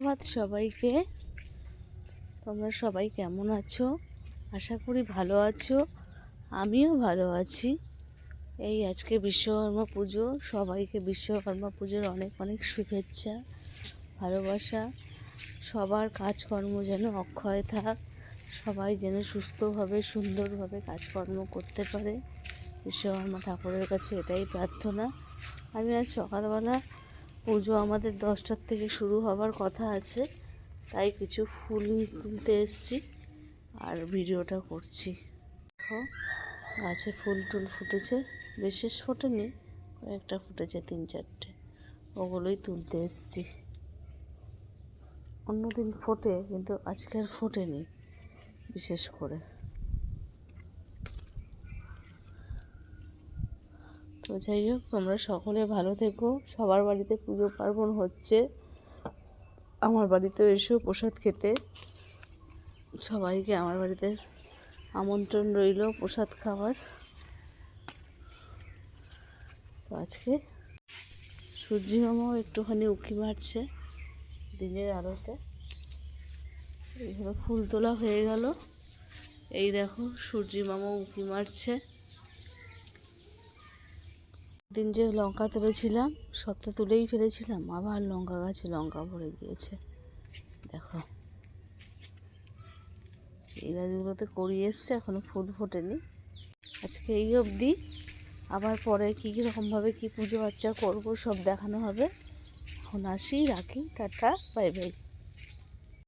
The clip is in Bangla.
ধন্যবাদ সবাইকে। তোমরা সবাই কেমন আছো? আশা করি ভালো আছো। আমিও ভালো আছি। এই আজকে বিশ্বকর্মা পুজো। সবাইকে বিশ্বকর্মা পুজোর অনেক অনেক শুভেচ্ছা, ভালোবাসা। সবার কাজকর্ম যেন অক্ষয় থাক। সবাই যেন সুস্থভাবে, সুন্দরভাবে কাজকর্ম করতে পারে। বিশ্বকর্মা ঠাকুরের কাছে এটাই প্রার্থনা। আমি আজ সকালবেলা পুজো আমাদের দশটার থেকে শুরু হবার কথা আছে, তাই কিছু ফুল তুলতে এসেছি আর ভিডিওটা করছি। গাছে ফুল টুল ফুটেছে, বিশেষ ফোটেনি, কয়েকটা ফুটেছে তিন চারটে, ওগুলোই তুলতে এসেছি। অন্যদিন ফোটে, কিন্তু আজকে আর ফোটেনি, বিশেষ করে। তো যাই হোক, তোমরা সকলে ভালো থেকো। সবার বাড়িতে পুজো পার্বণ হচ্ছে। আমার বাড়িতেও এসো প্রসাদ খেতে। সবাইকে আমার বাড়িতে আমন্ত্রণ রইল প্রসাদ খাবার তো আজকে সূর্যি মামাও একটুখানি উঁকি মারছে দিনের আলোতে। এইভাবে ফুল তোলা হয়ে গেল। এই দেখো, সূর্যি মামা উঁকি মারছে। দিন যে লঙ্কা তুলেছিলাম সব তো তুলেই ফেলেছিলাম, আবার লঙ্কা গাছে লঙ্কা ভরে গিয়েছে। দেখো। এই গাছগুলোতে করি এসছে, এখনও ফুল ফোটেনি। আজকে এই অবধি। আবার পরে কী কী রকমভাবে কী পুজো আর্চা করব সব দেখানো হবে। এখন আসি, রাখি, টাটা, বাই বাই।